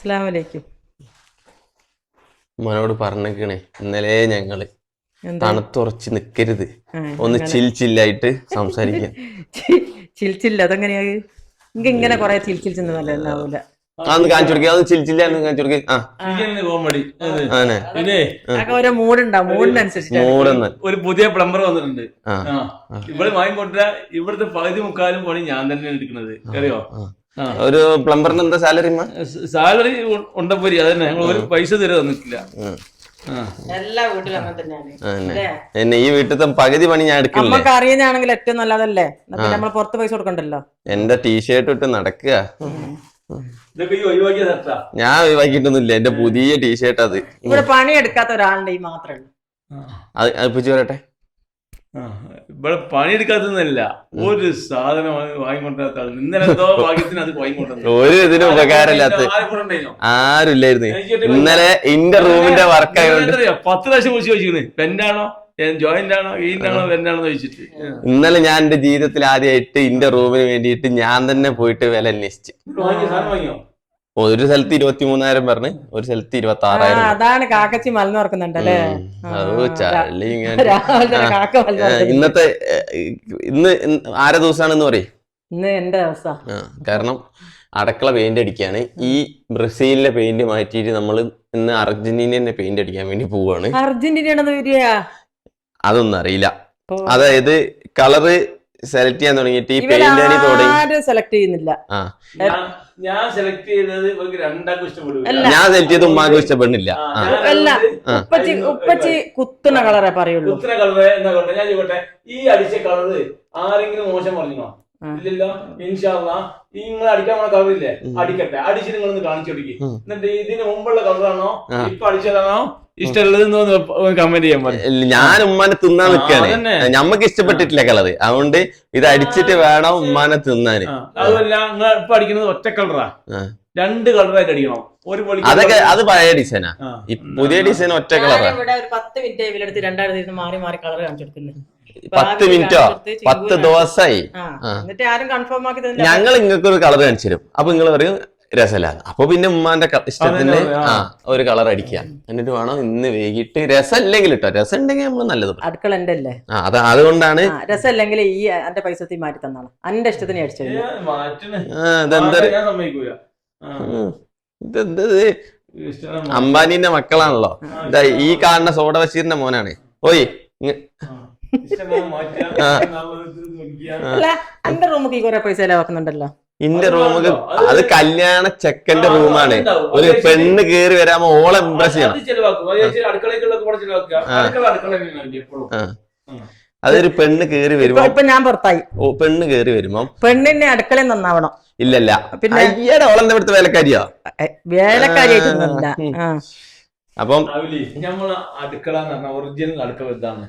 അസ്സലാമലൈക്കും. മനോട് പറഞ്ഞേക്കണേ ഇന്നലെ ഞങ്ങൾ തണുത്തുറച്ച് നിക്കരുത്. ഒന്ന് ചിൽ ചില്ലായിട്ട് സംസാരിക്കാം. ചി- ചിൽച്ചില്ല അതെങ്ങനെയാ? ഇങ്ങനെ കൊറേ കാണിച്ചു കൊടുക്കുക അതൊന്ന് ചിൽ ചില്ലാന്ന് കാണിച്ചു കൊടുക്കുക ആ. ഇതന്നെ കോമഡി അത്. ആനെ പിന്നെ അതൊക്കെ ഓരോ മൂടുണ്ടാവും മൂടിനനുസരിച്ചിട്ട് മൂടെന്ന് ഒരു പുതിയ പ്ലംബർ വന്നിട്ടുണ്ട്. ഇവിടെ വാങ്ങിക്കൊണ്ടിരാ ഇവിടുത്തെ പകുതി മുക്കാലും പണി ഞാൻ തന്നെയാണ് എടുക്കുന്നത്. അറിയോ? ഒരു പ്ലംബറിന് എന്താ സാലറി സാലറി ഉണ്ടപ്പോരി അതന്നെ ഞങ്ങൾ ഒരു പൈസ തരെ തന്നിട്ടില്ല. എല്ലാ വീട്ടിലും അങ്ങനെ തന്നെയാണ്. ഈ വീട്ടിലത്തെ പകുതി പണി ഞാൻ എടുക്കില്ലേ? അറിയുന്നതാണെങ്കിൽ ഏറ്റവും നല്ലതല്ലേ? നമ്മൾ പുറത്ത് പൈസ കൊടുക്കണ്ടല്ലോ? എന്റെ ടീഷർട്ട് ഇട്ട് നടക്കുക. ഞാൻ ഒഴിവാക്കിയിട്ടൊന്നുമില്ല. എന്റെ പുതിയ ടീഷർട്ട് അത്. ഇവിടെ പണി എടുക്കാത്ത ഒരാളുടെ ഈ മാത്രമേ ഉള്ളൂ. അത് പിടിച്ചു പറയട്ടെ? ഇവിടെ പണിയെടുക്കാത്തതല്ല ഒരു സാധനം വാങ്ങിക്കൊണ്ടാത്ത ആൾ. ഇന്നലെ എന്തോ ഭാഗ്യത്തിന് അത് വാങ്ങിക്കൊണ്ടു ഒരു ഇതിനും ഉപകാരമില്ലാത്ത ആരുമില്ലായിരുന്നു. ഇന്നലെ ഇന്റെ റൂമിന്റെ വർക്ക് ആയതുകൊണ്ട് പത്ത് പ്രാവശ്യം കുറിച്ച് ചോദിച്ചിരുന്നു പെന്റാണോ ജോയിന്റ് ആണോ? ചോദിച്ചിട്ട്. ഇന്നലെ ഞാൻ എന്റെ ജീവിതത്തിൽ ആദ്യമായിട്ട് എന്റെ റൂമിന് വേണ്ടിയിട്ട് ഞാൻ തന്നെ പോയിട്ട് വില അന്വേഷിച്ചു. വാങ്ങിയോ? സാധനം വാങ്ങിയോ? ഒരു സ്ഥലത്ത് ഇരുപത്തി മൂന്നായിരം പറഞ്ഞ് ഒരു സ്ഥലത്ത് ഇരുപത്തി ആറായിരം അതാണ് കാക്കച്ചി മലന്ന് ഓർക്കുന്നുണ്ടല്ലേ? ഓ ചളി ഇങ്ങനെ. രാവിലെ തന്നെ കാക്ക മലന്ന് ആ, തുറക്കുന്നു. ഇന്നത്തെ ഇന്ന് ആര ദിവസമാണെന്ന് പറയും? ഇന്ന് എന്റെ അവസ്ഥ കാരണം അടക്കള പെയിന്റ് അടിക്കാണ്. ഈ ബ്രസീലിലെ പെയിന്റ് മാറ്റിയിട്ട് നമ്മൾ ഇന്ന് അർജന്റീനന്റെ പെയിന്റ് അടിക്കാൻ വേണ്ടി പോവാണ്. അർജന്റീന അതൊന്നും അറിയില്ല. അതായത് കളറ് സെലക്ട് ചെയ്യാൻ തുടങ്ങിയിട്ട് ഈ പെയിന്റ് അടി തുടങ്ങി ഇവരാരും സെലക്ട് ചെയ്യുന്നില്ല. ആ. ഞാൻ- ഞാൻ സെലക്ട് ചെയ്തത് ഇവർക്ക് രണ്ടാൾക്കും ഇഷ്ടപ്പെടും അല്ല. ഞാൻ സെലക്ട് ചെയ്ത് ഉമ്മാക്കും ഇഷ്ടപ്പെടുന്നില്ല. ആ. അല്ല ഉപ്പച്ചി ഉപ്പച്ചി കുത്തുന്ന കളറേ പറയുള്ളൂ. കുത്തിന കളറ് എന്നാ കളറ് ഞാൻ ചോദിക്കട്ടെ ഈ അടിച്ച കളറ് ആരെങ്കിലും മോശം പറഞ്ഞോ ആ. ഇല്ലല്ലോ ഇൻഷാല്ല ഈ നിങ്ങൾ അടിക്കാൻ പോണ കളറില്ലേ അടിക്കട്ടെ. അടിച്ച് നിങ്ങൾ ഒന്ന് കാണിച്ചു കൊടുക്കി. എന്നിട്ട് ഇതിന് മുമ്പുള്ള കളറാണോ? ആ. ഇപ്പൊ അടിച്ചതാണോ? ഇഷ്ടമുള്ളത് കമന്റ് ചെയ്യാൻ പറഞ്ഞു ഞാൻ ഉമ്മാനെ തിന്നാൻ അതന്നെ. ഞമ്മക്ക് ഇഷ്ടപ്പെട്ടിട്ടില്ല കളറ് അതുകൊണ്ട് ഇത് അടിച്ചിട്ട് വേണം ഉമ്മാനെ തിന്നാന്. അതുമല്ല നിങ്ങൾ ഇപ്പൊ അടിക്കുന്നത് ഒറ്റ കളറാ ആ. രണ്ട് കളറായിട്ട് അടിക്കണം. ഒരു പൊളി അതൊക്കെ അത് പഴയ ഡിസൈനാ ആ. പുതിയ ഡിസൈൻ ഒറ്റ കളറാ ഇവിടെ ഒരു പത്ത് മിനിറ്റ് രണ്ടായിരത്തി മാറി മാറി കളർ കാണിച്ചു കൊടുക്കുന്നത് പത്ത് മിനിറ്റോ പത്ത് ദിവസമായി. എന്നിട്ട് ആരും കൺഫേം ആക്കി തന്നില്ല. ഞങ്ങൾ ഇങ്ങക്കൊരു കളർ കാണിച്ചു തരും. അപ്പൊ നിങ്ങൾ പറയും രസമില്ലാന്ന് അപ്പൊ പിന്നെ ഉമ്മാന്റെ ഇഷ്ടത്തിന് ആ. ഒരു കളർ അടിക്കുക. എന്നിട്ട് വേണം ഇന്ന് വൈകിട്ട് രസമില്ലെങ്കിൽ ഇട്ടോ? രസം ഉണ്ടെങ്കിൽ നമ്മൾ നല്ലത് പറയും. അടുക്കള എന്റെ അല്ലേ ആ അത് അതുകൊണ്ടാണ് ആ രസമല്ലെങ്കിൽ ഈ എന്റെ പൈസ മാറ്റി തന്നാണ് എന്റെ ഇഷ്ടത്തിന് ഇതെന്താ അംബാനിന്റെ മക്കളാണല്ലോ. ഇതാ ഈ കാണുന്ന സോഡ ബഷീറിന്റെ മോനാണ്. ഓയ്. അല്ല എന്റെ റൂമൊക്കെ ഈ കുറെ പൈസ ചെലവാക്കുന്നുണ്ടല്ലോ. ഇന്റെ റൂമ് റൂമൊക്കെ അത് കല്യാണ ചെക്കന്റെ റൂമാണ് ഒരു പെണ്ണ് കേറി വരാമോ? ഓൾ ഇമ്പ്രസ് ചെയ്യണം. അതൊരു പെണ്ണ് കേറി വരുമ്പോ ഇപ്പൊ ഞാൻ പുറത്തായി. ഓ പെണ്ണ് കേറി വരുമ്പോ പെണ്ണിന്റെ അടുക്കളയിൽ നന്നാവണം. ഇല്ലല്ല. പിന്നെ? അയ്യടെ ഓളെന്താ ഇവിടുത്തെ വേലക്കാരിയോ? വേലക്കാരിയായിട്ട് അപ്പം നമ്മൾ നമ്മളെ അടുക്കള എന്ന് പറഞ്ഞാൽ ഒറിജിനൽ അടുക്കള ഇതാണ്.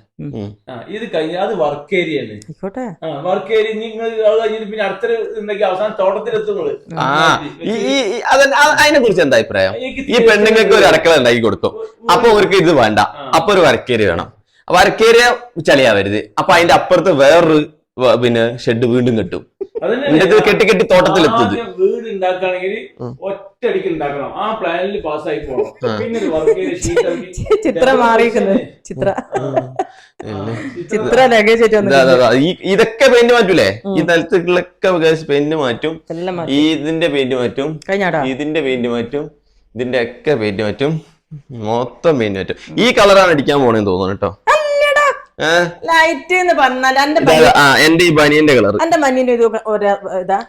ഇത് കഴിഞ്ഞ അത് വർക്ക് ഏരിയ ആണ് വർക്ക് ഏരിയ നിങ്ങൾ അത് കഴിഞ്ഞിട്ട് പിന്നെ അടുത്തൊരു ഉണ്ടെങ്കിൽ അവസാനം തോട്ടത്തിലെത്തുന്നത് അതിനെ കുറിച്ച് എന്താ അഭിപ്രായം? ഈ പെണ്ണുങ്ങൾക്ക് ഒരു അടുക്കള ഉണ്ടാക്കി കൊടുക്കും അപ്പൊ അവർക്ക് ഇത് വേണ്ട. അപ്പൊ ഒരു വർക്ക് ഏരിയ വേണം. വർക്ക് വരക്കേരിയ ചളിയാവരുത്. അപ്പൊ അതിന്റെ അപ്പുറത്ത് വേറൊരു പിന്നെ ഷെഡ് വീണ്ടും കെട്ടും. എന്നിട്ട് കെട്ടി കെട്ടി തോട്ടത്തിലെത്തുന്നത് ഉണ്ടാക്കുകയാണെങ്കിൽ. ഒറ്റയടിക്ക് ഉണ്ടാക്കണം. ആ പ്ലാനിൽ പാസ്സായി പോകണം. പിന്നെ വർക്ക് ചെയ്ത് ഷീറ്റ് ചിത്രം മാറിയിരിക്കുന്നത് ചിത്ര ലഗേജ് ഇതൊക്കെ പെയിന്റ് മാറ്റൂലേ? ഈ തലത്തിലൊക്കെ പെയിന്റ് മാറ്റും. ഈ ഇതിന്റെ പെയിന്റ് മാറ്റും. കഴിഞ്ഞാടാ. ഇതിന്റെ പെയിന്റ് മാറ്റും. ഇതിന്റെ ഒക്കെ പെയിന്റ് മാറ്റും. മൊത്തം പെയിന്റ് മാറ്റും. ഈ കളറാണ് അടിക്കാൻ പോണെന്ന് തോന്നുന്നു കേട്ടോ. അല്ലടാ. ലൈറ്റ് എന്ന് പറഞ്ഞാൽ എന്റെ ഇതാ, ആ എന്റെ ഈ ബനിയന്റെ കളർ എന്റെ ബനിയന്റെ ഇത് ഒരു ഇതാ.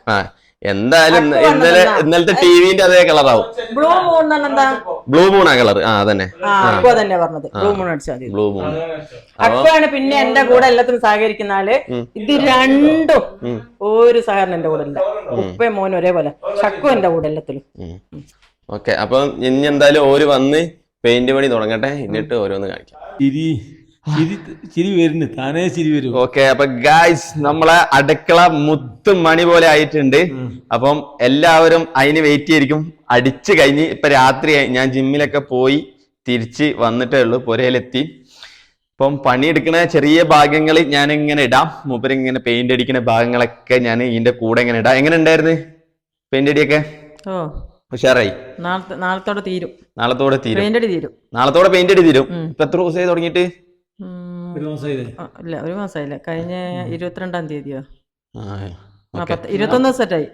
എന്തായാലും ഇന്നലെ. ഇന്നലത്തെ ടിവിന്റെ അതേ കളറാവും. ബ്ലൂ മൂൺ എന്താ? ബ്ലൂ മൂൺ ആ കളർ ആ അതന്നെ. തന്നെ പറഞ്ഞത്. ബ്ലൂ മൂൺ അടിച്ചാൽ മതി. Blue moon. അക്വയാണ് പിന്നെ എന്റെ കൂടെ എല്ലാത്തിനും സഹകരിക്കുന്ന ആൾ ഇത് രണ്ടും ഒരു സഹകരണം എന്റെ കൂടെ ഇല്ല ഉപ്പയും മോനും ഒരേപോലെ. ചക്കു എന്റെ കൂടെ എല്ലാത്തിലും. ഓക്കെ അപ്പൊ ഇനി എന്തായാലും ഓര് വന്ന് പെയിന്റ് പണി തുടങ്ങട്ടെ. എന്നിട്ട് ഓരോന്ന് കാണിക്കാം. ചിരി ചിരി വരുന്നു. താനേ ചിരി വരും. ഓക്കെ അപ്പൊ ഗായ്സ് നമ്മളെ അടുക്കള മുത്ത് മണി പോലെ ആയിട്ടുണ്ട്. അപ്പം എല്ലാവരും അതിന് വെയിറ്റ് ചെയ്തിരിക്കും. അടിച്ചു കഴിഞ്ഞ് ഇപ്പൊ രാത്രിയായി ഞാൻ ജിമ്മിലൊക്കെ പോയി തിരിച്ച് വന്നിട്ടേ ഉള്ളൂ. പുരയിലെത്തി. ഇപ്പം പണിയെടുക്കുന്ന ചെറിയ ഭാഗങ്ങൾ ഞാൻ ഇങ്ങനെ ഇടാം. മൂപ്പര് ഇങ്ങനെ പെയിന്റ് അടിക്കുന്ന ഭാഗങ്ങളൊക്കെ ഞാൻ ഇതിന്റെ കൂടെ ഇങ്ങനെ ഇടാം. എങ്ങനെ ഉണ്ടായിരുന്നു? പെയിന്റ് അടിയൊക്കെ? ഓ. ഉഷാറായി. നാളത്തെ നാളത്തോടെ തീരും. നാളത്തോടെ തീരും. നാളത്തോടെ പെയിന്റ് അടി തീരും. ഇപ്പൊ എത്ര ദിവസമായി തുടങ്ങിയിട്ട് ഉം, ഒരു മാസമായില്ലേ ആ, ഇല്ല ഒരു മാസമായില്ല കഴിഞ്ഞ ഇരുപത്തിരണ്ടാം തീയതിയോ? ഇരുപത്തൊന്ന് ദിവസമായി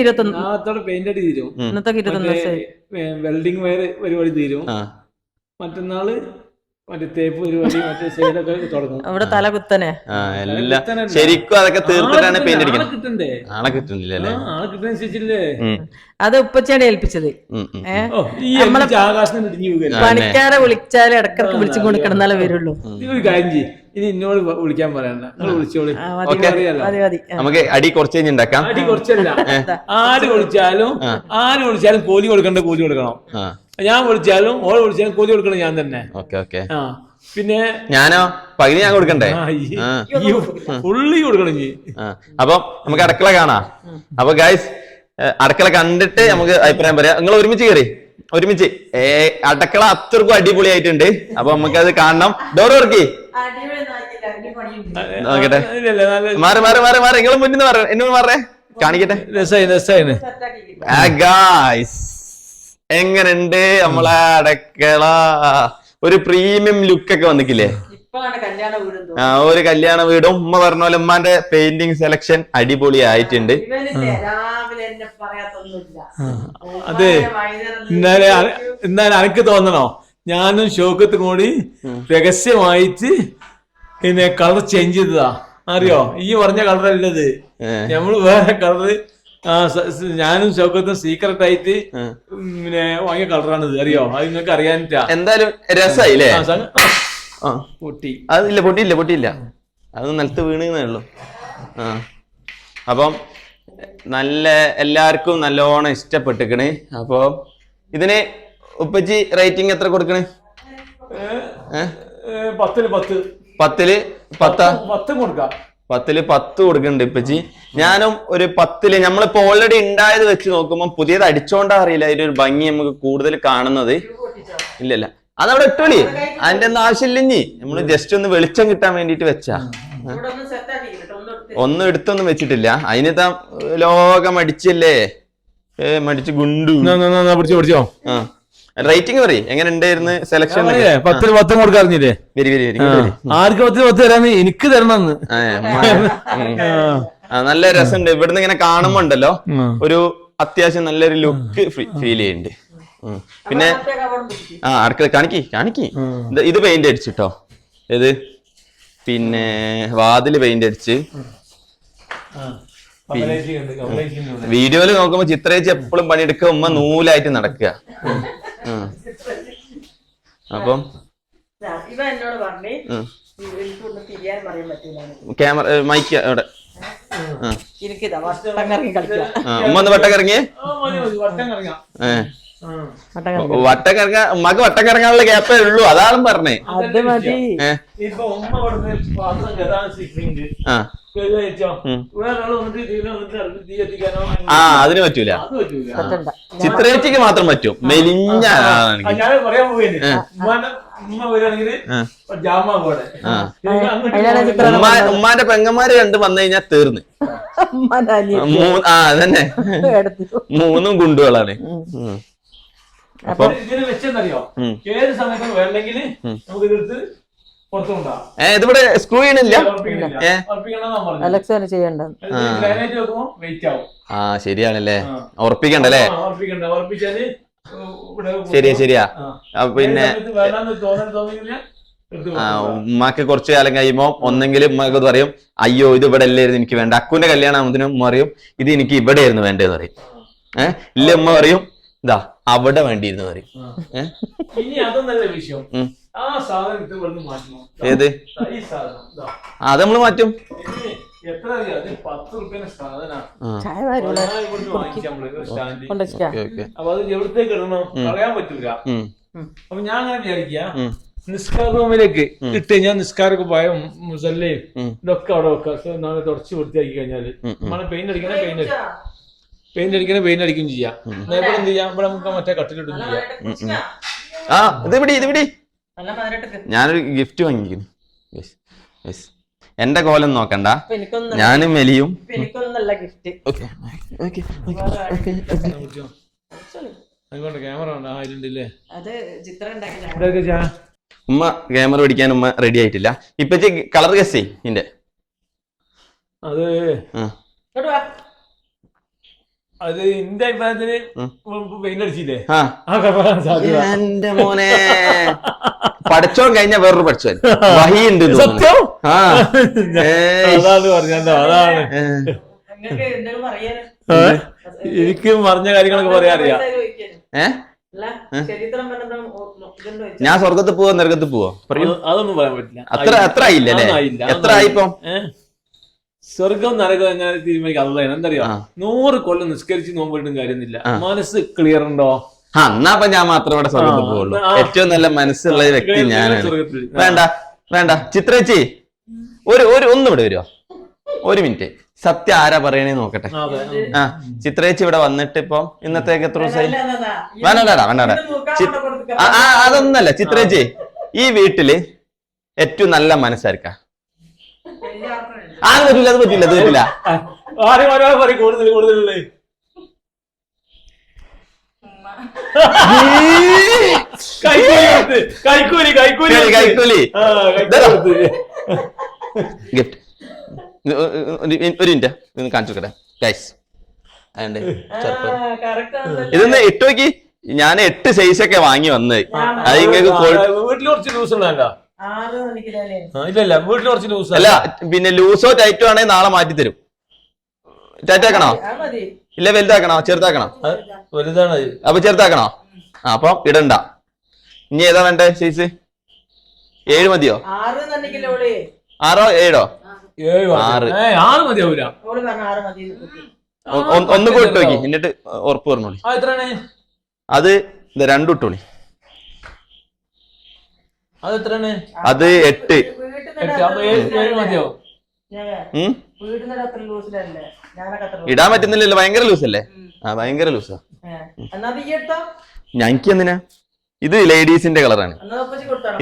ഇരുപത്തൊന്ന് പെയിന്റ് അടി തീരും. ഇരുപത്തൊന്ന് വെൽഡിംഗ് വയർ പരിപാടി തീരും. മറ്റന്നാൾ അവിടെ തല കുത്തനെ. ശരിക്കും അതൊക്കെ തീർത്തിട്ടാണ് പെയിന്റ് അടിക്കുന്നത് കിട്ടണ്ടേ കിട്ടുന്നില്ല? അല്ലേ? ആളെ കിട്ടുന്നതനുസരിച്ചില്ലേ ഉം, അത് ഉപ്പച്ചാണ് ഏൽപ്പിച്ചത്. പണിക്കാരെ വിളിച്ചാൽ ഇടക്കിടക്ക് വിളിച്ചു കൊണ്ട് കിടന്നാലേ വരുള്ളൂ. ഇനി എന്നോട് വിളിക്കാൻ പറയണ്ട. വിളിച്ചോളി. നമുക്ക് അടി കുറച്ച് കഴിഞ്ഞുണ്ടാക്കാം അടി കുറച്ചല്ല. ആര് വിളിച്ചാലും ആര് വിളിച്ചാലും കൂലി കൊടുക്കണ്ട കൂലി കൊടുക്കണം. ആ. ഞാൻ വിളിച്ചാലും ഓൾ വിളിച്ചാലും കൂലി കൊടുക്കണം ഞാൻ തന്നെ. Okay okay. ആ പിന്നെ ഞാനോ? പകുതി ഞാൻ കൊടുക്കണ്ടേ? ഫുള്ളി കൊടുക്കണം അപ്പൊ നമുക്ക് അടക്കള കാണാ. അപ്പൊ ഗൈസ് അടക്കള കണ്ടിട്ട് നമുക്ക് അഭിപ്രായം പറയാം. നിങ്ങൾ ഒരുമിച്ച് കയറി ഒരുമിച്ച്. ഏ അടക്കള അത്രക്കും അടിപൊളിയായിട്ടുണ്ട്. അപ്പൊ നമുക്ക് അത് കാണണം ഡോർ വർക്കി നോക്കട്ടെ. ഇല്ലല്ല, മാറി മാറി മാറി മാറി. നിങ്ങൾ മുന്നിൽ നിന്ന് മാറി. എന്നോട് മാറേ. കാണിക്കട്ടെ. രസായി രസായി. ഗായ്സ് എങ്ങനെയുണ്ട് നമ്മളെ അടക്കള? ഒരു പ്രീമിയം ലുക്ക് ഒക്കെ വന്നിക്കില്ലേ? ഇപ്പാണ് കല്യാണ വീടും ആ ഒരു കല്യാണ വീടും. ഉമ്മ പറഞ്ഞ പോലെ ഉമ്മാന്റെ പെയിന്റിങ് സെലക്ഷൻ അടിപൊളി ആയിട്ടുണ്ട് അതെ. എന്നാലും എനിക്ക് തോന്നണോ? ഞാനും ഷോക്കത്തും കൂടി രഹസ്യമായിട്ട് പിന്നെ കളർ ചേഞ്ച് ചെയ്തതാ. അറിയോ? ഈ പറഞ്ഞ കളർ അല്ലത്. ഏ. നമ്മൾ വേറെ കളർ ഞാനും ഷോക്കത്തും സീക്രട്ട് ആയിട്ട് പിന്നെ വാങ്ങിയ കളറാണിത് അറിയോ? അത് നിങ്ങൾക്ക് അറിയാനിട്ടാ. എന്തായാലും രസായില്ലേ? പൊട്ടി. അതില്ല പൊട്ടിയില്ല പൊട്ടിയില്ല. അത് നിലത്ത് വീണേ ഉള്ളു. ആ. അപ്പം നല്ല എല്ലാവർക്കും നല്ലോണം ഇഷ്ടപ്പെട്ടിക്കണ്. അപ്പൊ ഇതിന് ഉപ്പച്ചി റേറ്റിംഗ് എത്ര കൊടുക്കണേ? പത്തിൽ പത്ത്. പത്തിൽ പത്താ പത്ത് കൊടുക്കാം. പത്തിൽ പത്ത് കൊടുക്കുന്നുണ്ട് ഇപ്പച്ചി. ഞാനും ഒരു പത്തിൽ നമ്മളിപ്പോ ഓൾറെഡി ഉണ്ടായത് വെച്ച് നോക്കുമ്പോൾ പുതിയത് അടിച്ചോണ്ടാ അറിയില്ല. അതിന്റെ ഒരു ഭംഗി നമുക്ക് കൂടുതൽ കാണുന്നത്. ഇല്ലല്ല. അതവിടെ ഇട്ടോളി. അതിന്റെ ഒന്നും ആവശ്യമില്ല ഇനി നമ്മൾ ജസ്റ്റ് ഒന്ന് വെളിച്ചം കിട്ടാൻ വേണ്ടിട്ട് വെച്ചാ. ഒന്നും എടുത്തൊന്നും വെച്ചിട്ടില്ല. അതിന് ലോകം അടിച്ചല്ലേ? ഏ മടിച്ച് ഗുണ്ടു. പിടിച്ചോ പിടിച്ചോ. ആ. റേറ്റിംഗ് പറയും. എങ്ങനെ ഉണ്ടായിരുന്നു സെലക്ഷൻ പത്തിന് പത്തും കൊടുക്കാറിഞ്ഞില്ലേ വരി വരി വരി. ആർക്ക് പത്തിന് പത്ത് തരാന്ന് എനിക്ക് തരണമെന്ന് നല്ല രസമുണ്ട്. ഇവിടുന്ന് ഇങ്ങനെ കാണുമ്പോ ഉണ്ടല്ലോ. ഒരു അത്യാവശ്യം നല്ലൊരു ലുക്ക് ഫീൽ ചെയ്യുന്നുണ്ട്. പിന്നെ. ആ അടുക്കള കാണിക്കി കാണിക്കി. ഇത് പെയിന്റ് അടിച്ചിട്ടോ ഇത് പിന്നെ വാതിൽ പെയിന്റ് അടിച്ച്. വീഡിയോയിൽ നോക്കുമ്പോ ചിത്രേച്ചി എപ്പോഴും പണിയെടുക്കുക ഉമ്മ നൂലായിട്ട് നടക്കുക. അപ്പം? ഇവ എന്നോട് പറഞ്ഞേ ഉം. എനിക്കൊന്ന് തിരിയാൻ പറയാൻ പറ്റില്ല ക്യാമറ മൈക്ക് അവിടെ. വട്ടം കറങ്ങി ആ, ഉമ്മ ഒന്ന് വട്ടം കറങ്ങിയേ. ഏ. വട്ടം ഉമ്മക്ക് വട്ടം കറങ്ങാനുള്ള ഗ്യാപ്പേ ഉള്ളൂ. അതാണ് പറഞ്ഞേ. അത് മതി. ഏ? ഇപ്പൊ ഉമ്മ കൊടുത്ത പാത്രം കെടാൻ സിക്കിണ്ട് ആ അതിന് പറ്റൂല. ചിത്രേച്ചിക്ക് മാത്രം പറ്റും. മെലിഞ്ഞ ആ, ഞാൻ പറയാൻ പോയിന് ഉമ്മാന്റെ പെങ്ങന്മാര് രണ്ട് വന്നു കഴിഞ്ഞാൽ തീർന്ന്. ആ അതന്നെ. മൂന്നും ഗുണ്ടുകളാണ്. ഇതിന് വെച്ചെന്നറിയോ. ഏത് സമയത്തും വേണ്ടെങ്കിൽ നമുക്ക് ഇതെടുത്ത് ഇതിവിടെ സ്ക്രൂ ചെയ്യണില്ല? അലക്സാണ് ഉറപ്പിക്കണമെന്നാ പറഞ്ഞു അലക്സാന് ചെയ്യണ്ട ഗ്രാനൈറ്റ് വെക്കുമ്പോ വെയിറ്റ് ആവും. ആ ശരിയാണല്ലേ? ഉറപ്പിക്കണ്ടല്ലേ? ശരിയാ ശരിയാ. പിന്നെ. ഉമ്മാക്ക് കുറച്ചു കാലം കഴിയുമ്പോ ഒന്നെങ്കിൽ ഉമ്മക്ക് പറയും അയ്യോ ഇത് ഇവിടെ അല്ലായിരുന്നു എനിക്ക് വേണ്ട. അക്കുന്റെ കല്യാണം ആകുമ്പോഴത്തേനും ഉമ്മ പറയും ഇത് എനിക്ക് ഇവിടെ ആയിരുന്നു വേണ്ടതെന്ന് പറയും. ഏഹ് ഇല്ല ഉമ്മ പറയും ഇതാ അവിടെ വേണ്ടിയിരുന്നു പറയും ഇനി അതൊന്നല്ല വിഷയം. ഉം. ആ സാധനം ഇത് ഇവിടുന്ന് മാറ്റണം ഏത്? ഈ സാധനം അത് നമ്മൾ മാറ്റും. ഇതിന് എത്ര അറിയാം? ഇത് പത്ത് റുപ്യന്റെ സാധനാ ആ. ചായ വരൂല ഞാൻ ഇവിടുന്ന് വാങ്ങിക്കാം നമ്മൾ ഒരു സ്റ്റാൻഡ് കൊണ്ടുവച്ചാ ഓക്കെ ഓക്കെ. അപ്പൊ അത് എവിടത്തേക്ക് ഇടണം? കളയാൻ പറ്റൂല. ഉം. അപ്പൊ ഞാൻ അങ്ങനെ വിചാരിക്ക റൂമിലേക്ക് ഇട്ട് കഴിഞ്ഞാൽ നിസ്കാരൊക്കെ പോയ മുസല്ലയും ഉം. ഇതൊക്കെ അവിടെ വെക്കാം നാളെ തുടച്ച് വൃത്തിയാക്കി കഴിഞ്ഞാൽ. നമ്മളെ പെയിന്റ് അടിക്കണേ പെയിന്റ് പെയിന്റ് അടിക്കണേ പെയിന്റ് അടിക്കും ചെയ്യാം. ഇവിടെ എന്ത് ചെയ്യാം? ഇവിടെ നമുക്ക് മറ്റേ കട്ടിലിട്ടും ചെയ്യാം? ആ? ഇത് ഇവിടെ ഇത് ഇവിടെ നല്ല മധുരട്ടക്ക് ഞാനൊരു ഗിഫ്റ്റ് വാങ്ങിക്കുന്നു. യെസ് യെസ് എന്റെ കോലം നോക്കണ്ട. ഞാനും മെലിയും. ഇപ്പൊ എനിക്കൊന്നല്ല ഗിഫ്റ്റ് ഓക്കെ ഓക്കെ അങ്ങോട്ട് ക്യാമറ ഉണ്ട് ആ ഇതില്ലേ അത് ചിത്രം ഉണ്ടാക്കിയ ചാ ഉമ്മ ക്യാമറ പിടിക്കാൻ ഉമ്മ റെഡി ആയിട്ടില്ല. ഇപ്പൊ കളർ ഗസ് ഇന്റെ അത് ഇങ്ങോട്ട് വാ. അത് എന്റെ അഭിപ്രായത്തിന്. പെയിന്റ് അടിച്ചില്ലേ? എന്റെ മോനെ. പഠിച്ചോ കഴിഞ്ഞ വേറൊരു പഠിച്ചോ വഹിയുണ്ട് സത്യം? ആ. ഏയ്. അതാണ് പറഞ്ഞോ എനിക്ക് പറഞ്ഞ കാര്യങ്ങളൊക്കെ പറയാ അറിയാം. ഏ? ഞാൻ സ്വർഗത്ത് പോവോ നരകത്ത് പോവോ? അതൊന്നും പറയാൻ പറ്റില്ല. അത്ര അത്ര ആയില്ല. എത്ര ആയിപ്പം? സ്വർഗം നരകം എങ്ങനെ തീരുമാനിക്കാം? അതാണ് എന്തറിയോ. നൂറ് കൊല്ലം നിസ്കരിച്ച് നോമ്പിട്ടും കാര്യമൊന്നുമില്ല മനസ്സ് ക്ലിയർ ഉണ്ടോ? ആ എന്നാ അപ്പൊ ഞാൻ മാത്രം ഇവിടെ സ്വർഗത്തിൽ പോകുള്ളൂ ഏറ്റവും നല്ല മനസ്സുള്ള വ്യക്തി ഞാനാണ്. വേണ്ട വേണ്ട. ചിത്രേച്ചി ഒരു ഒരു ഒന്നും ഇവിടെ വരുമോ ഒരു മിനിറ്റ്. സത്യം ആരാ പറയണേ നോക്കട്ടെ. ആ, ചിത്രേച്ചി ഇവിടെ വന്നിട്ട് ഇപ്പൊ ഇന്നത്തേക്ക് എത്ര ദിവസമായി. വേണ്ട വേണ്ട. ആ, അതൊന്നല്ല. ചിത്രേച്ചി ഈ വീട്ടിൽ ഏറ്റവും നല്ല മനസ്സായിരിക്ക അത് പറ്റില്ല അത് പറ്റില്ല അത് പറ്റില്ല. ആരും ഒരാൾ പറയും കൂടുതൽ കൂടുതലല്ലേ. കൈക്കൂലി. കൈക്കൂലി കൈക്കൂലി. ഗിഫ്റ്റ് ഒരു മിനിറ്റ്. കാണിച്ചു കൊടുക്കട്ടെ. ഗൈസ് ചെറുപ്പം. ഇതൊന്ന് നോക്കി ഞാൻ എട്ട് സൈസ് ഒക്കെ വാങ്ങി വന്നത് അത് ഇങ്ങനെ വീട്ടിൽ കുറച്ച് ലൂസ് മണിക്കില്ലേ ഇല്ല ഇല്ല വീട്ടിൽ കുറച്ച് ലൂസ് അല്ല പിന്നെ ലൂസോ ടൈറ്റോ ആണെങ്കിൽ നാളെ മാറ്റി തരും. ടൈറ്റാക്കണോ ആ മതി. ഇല്ല വലുതാക്കണോ? ചെറുതാക്കണോ? വലുതാണ്. അപ്പൊ ചെറുതാക്കണോ? ആ അപ്പൊ ഇടണ്ട. ഇനി ഏതാ വേണ്ടേ സൈസ് ഏഴ് മതിയോ? ആറ് ഏഴോ. ആറ്. ആറ് മതിയാവൂല. കുട്ടി. ഒന്ന് നോക്കി എന്നിട്ട് ഉറപ്പ് പറഞ്ഞോളി. ആ എത്രയാണ്? അത് രണ്ടു രണ്ടും ഇട്ടോളി. അത് എത്രയാണ് അത് എട്ട്. ഇടാൻ പറ്റുന്നില്ലല്ലോ. ഭയങ്കര ലൂസല്ലേ? ആ ഭയങ്കര ലൂസാ. ഞങ്ങക്ക് ഞങ്ങൾക്ക് എന്തിനാ ഇത് ലേഡീസിന്റെ കളറാണ്.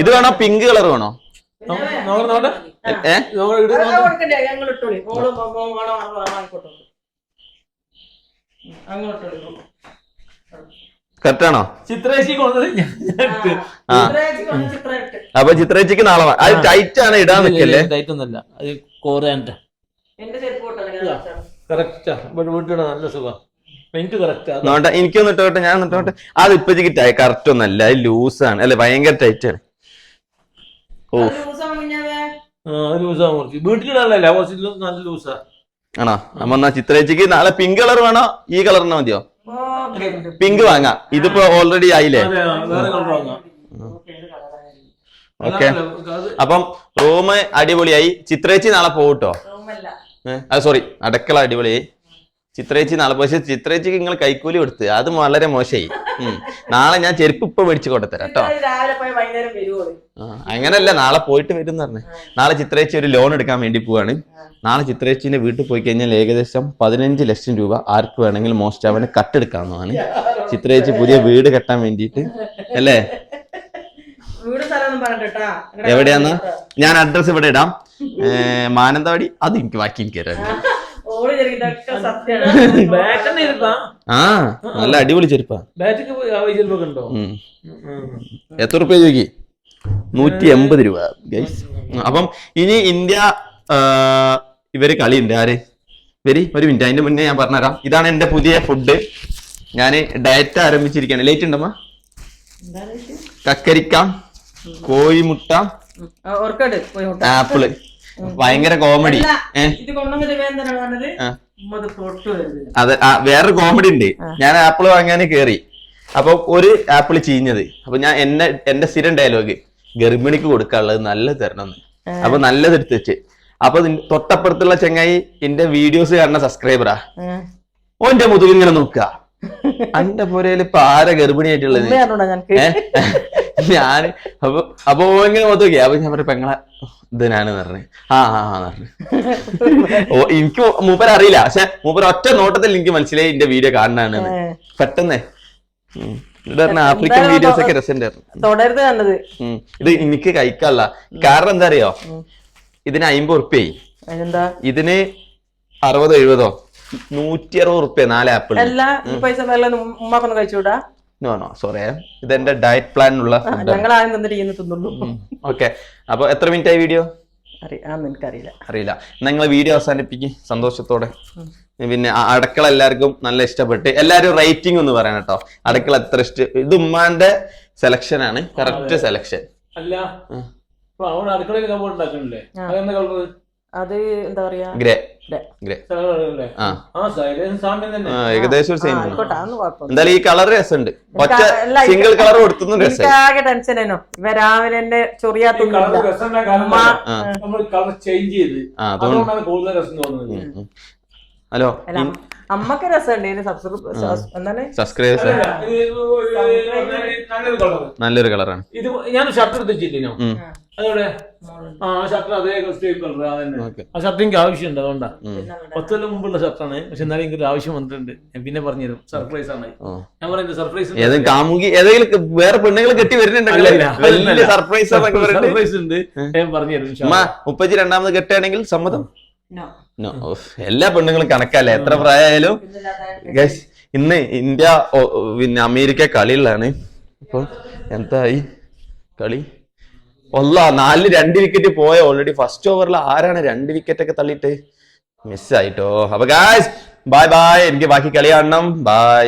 ഇത് വേണോ? പിങ്ക് കളർ വേണോ? നോക്ക് നോക്ക് ചിത്രേച്ചി അപ്പൊ ചിത്രേച്ചിക്ക് നാളെ അത് ടൈറ്റ് ആണ് ഇടാൻ നിൽക്കല്ലേ ടൈറ്റ് ഒന്നല്ല അത് കോറാന്റെ എന്റെ ചെരുപ്പ് കൊണ്ടല്ലേ കറക്റ്റാ? ഇവിടെ വീട്ടിലിടാൻ നല്ല സുഖം. എനിക്ക് കറക്റ്റാ എനിക്കൊന്ന് ഇട്ടോട്ടെ ഞാൻ ഇട്ടോട്ടെ. അത് ഇപ്പച്ചിക്ക് കറക്റ്റ് ഒന്നല്ല അത് ലൂസ് ആണ്. അല്ലെ ഭയങ്കര ടൈറ്റ് ആണ്. ഓ. ലൂസാ വീട്ടിലിടാനല്ല നല്ല ആണോ? അപ്പൊ എന്നാ ചിത്രേച്ചിക്ക് നാളെ പിങ്ക് കളർ വേണോ? ഈ കളറിന് മതിയോ? പിങ്ക് വാങ്ങാം. ഇതിപ്പോ ഓൾറെഡി ആയില്ലേ? വേറെ കളർ വാങ്ങാം. ഓക്കെ. അപ്പം റൂം അടിപൊളിയായി. ചിത്രേച്ചി നാളെ പോകട്ടോ സോറി അടക്കള അടിപൊളിയായി. ചിത്രേച്ചി നാളെ പക്ഷെ ചിത്രേച്ചിക്ക് നിങ്ങൾ കൈക്കൂലി കൊടുത്ത്. അത് വളരെ മോശമായി നാളെ ഞാൻ ചെരുപ്പ് ഇപ്പൊ മേടിച്ചു കൊണ്ടുതരാം കേട്ടോ അങ്ങനല്ല നാളെ പോയിട്ട് വരും പറഞ്ഞേ. നാളെ ചിത്രേച്ചി ഒരു ലോൺ എടുക്കാൻ വേണ്ടി പോവാണ്. നാളെ ചിത്രേച്ചിന്റെ വീട്ടിൽ പോയി കഴിഞ്ഞാൽ ഏകദേശം പതിനഞ്ച് ലക്ഷം രൂപ ആർക്ക് വേണമെങ്കിലും മോസ്റ്റ് അവന് കട്ടെടുക്കാവുന്നതാണ്. ചിത്രേച്ചി പുതിയ വീട് കെട്ടാൻ വേണ്ടിയിട്ട്. അല്ലേ? എവിടെയാന്ന്? ഞാൻ അഡ്രസ് ഇവിടെ ഇടാം. മാനന്തവാടി. അത് എനിക്ക് ബാക്കി എനിക്ക് തരാം. ആ. നല്ല അടിപൊളി ചെരുപ്പാ. എത്ര റുപ്യ ചോദിക്കി? നൂറ്റി എൺപത് രൂപ. ഗൈസ് അപ്പം ഇനി ഇന്ത്യ ഇവർ കളിയുണ്ട്. ആര്? വരി ഒരു മിനിറ്റ്. അതിന്റെ മുന്നേ ഞാൻ പറഞ്ഞുതരാം. ഇതാണ് എന്റെ പുതിയ ഫുഡ് ഞാൻ ഡയറ്റ് ആരംഭിച്ചിരിക്കുകയാണ്. ലേറ്റ് ഉണ്ടമ്മ എന്താണ് കക്കരിക്ക കോഴിമുട്ട. ആപ്പിൾ. ഭയങ്കര കോമഡി അല്ല, അതെ ആ, വേറൊരു കോമഡി ഉണ്ട്. ഞാൻ ആപ്പിൾ വാങ്ങാൻ കേറി. അപ്പൊ ഒരു ആപ്പിൾ ചീഞ്ഞത്. അപ്പൊ ഞാൻ എന്നെ എന്റെ സ്ഥിരം ഡയലോഗ് ഗർഭിണിക്ക് കൊടുക്കാനുള്ളത് നല്ല തരണം എന്ന്. അപ്പൊ നല്ലത് എടുത്ത് വെച്ച്. അപ്പൊ തൊട്ടപ്പുറത്തുള്ള ചെങ്ങായി എന്റെ വീഡിയോസ് കാണുന്ന സബ്സ്ക്രൈബറാ ഓന്റെ മുതുകിങ്ങനെ നോക്കുക അന്റെ പോലെ ഇപ്പൊ ആരാ ഗർഭിണിയായിട്ടുള്ളത്? ഞാൻ അപ്പൊ അപ്പൊ ഇങ്ങനെ മൊത്തം നോക്കി. അപ്പൊ ഞാൻ പറഞ്ഞു പെങ്ങളെ ഇതിനാണ് പറഞ്ഞു. ആ ആ ആ പറഞ്ഞു. ഓ എനിക്ക് മൂപ്പർ അറിയില്ല. പക്ഷെ മൂപ്പർ ഒറ്റ നോട്ടത്തിൽ എനിക്ക് മനസ്സിലായി എന്റെ വീഡിയോ കാണാനാണ് പെട്ടെന്ന്. ആഫ്രിക്കൻ വീഡിയോസ് ഒക്കെ രസമുണ്ടായിരുന്നു. കണ്ടത് ഇത് എനിക്ക് കഴിക്കാനുള്ള കാരണം എന്താ അറിയോ? ഇതിന് അമ്പത് ഉറുപ്പ്യായി. ഇതിന് അറുപതോ എഴുപതോ നൂറ്റി അറുപത് ഉറുപ്പ്യ നാല് ആപ്പിൾ അല്ല ഈ പൈസ ഉമ്മാക്കൊന്ന് കഴിച്ചുകൂടാ? നോ നോ സോറി ഇതെന്റെ ഡയറ്റ് പ്ലാനിനുള്ള ഞങ്ങൾ ആദ്യം തന്നിട്ട് തിന്നുള്ളൂ. ഓക്കെ അപ്പൊ എത്ര മിനിറ്റ് ആയി വീഡിയോ അറിയാം എനിക്കറിയില്ല അറിയില്ല. നിങ്ങൾ വീഡിയോ അവസാനിപ്പിക്കും സന്തോഷത്തോടെ. പിന്നെ അടക്കള എല്ലാവർക്കും നല്ല ഇഷ്ടപ്പെട്ട് എല്ലാവരും റേറ്റിംഗ് ഒന്ന് പറയാൻ കേട്ടോ. അടക്കള എത്ര ഇഷ്ട ഇത് ഉമ്മാന്റെ സെലക്ഷൻ ആണ്. കറക്റ്റ് സെലക്ഷൻ അല്ല അടുക്കളയിൽ അത് എന്താ പറയാ? ഗ്രേ. ഗ്രേ. ഗ്രേ. കളറല്ലേ ആ. ആ സൈലൻസ് സാമ്യം തന്നെ. ആ, ഏകദേശം ഒരു സെയിം എന്തായാലും ഈ കളർ രസമുണ്ട്. ഒറ്റ സിംഗിൾ കളർ ആകെ ടെൻഷൻ ആയിരുന്നു. ഇവ രാവിലെ. ഹലോ അമ്മയ്ക്ക് രസമുണ്ട് സബ്സ്ക്രൈബേഴ്സ് നല്ലൊരു കളറാണ്. ഇത് ഞാൻ ഷർട്ട് എടുത്തിട്ടില്ലോ. അതോടെ ആ. ഷർട്ട് അതേ സെയിം കളർ അതന്നെ ആ ഷർട്ട് എനിക്ക് ആവശ്യമുണ്ട് അതുകൊണ്ടാ. പത്ത് കൊല്ലം മുമ്പുള്ള ഷർട്ടാണ് പക്ഷെ എന്നാലും എനിക്കൊരു ആവശ്യം വന്നിട്ടുണ്ട്. ഞാൻ പിന്നെ പറഞ്ഞുതരും. സർപ്രൈസ് ആണ്. ഞാൻ പറയുന്നത് സർപ്രൈസ് കാമുകി ഏതെങ്കിലും വേറെ പെണ്ണുങ്ങൾ കെട്ടി വരുന്നുണ്ടെങ്കിൽ വലിയ സർപ്രൈസ് സർപ്രൈസ് ഉണ്ട്. ഞാൻ പറഞ്ഞുതരും ഇൻഷാ ഉമ്മ അല്ലാ. മുപ്പത്തി രണ്ടാമത് കെട്ടുകയാണെങ്കിൽ സമ്മതം. എല്ലാ പെണ്ണുങ്ങളും കണക്കല്ലേ? എത്ര പ്രായമായാലും? ഇന്ന് ഇന്ത്യ പിന്നെ അമേരിക്ക കളിയിലാണ്. അപ്പൊ എന്തായി? കളി? ഒല്ല നാല് രണ്ട് വിക്കറ്റ് പോയ ഓൾറെഡി ഫസ്റ്റ് ഓവറിൽ ആരാണ് രണ്ട് വിക്കറ്റ് ഒക്കെ തള്ളിയിട്ട്? മിസ്സായിട്ടോ അപ്പൊ ഗായ്സ് ബൈ ബൈ എനിക്ക് ബാക്കി കളി കാണണം. ബൈ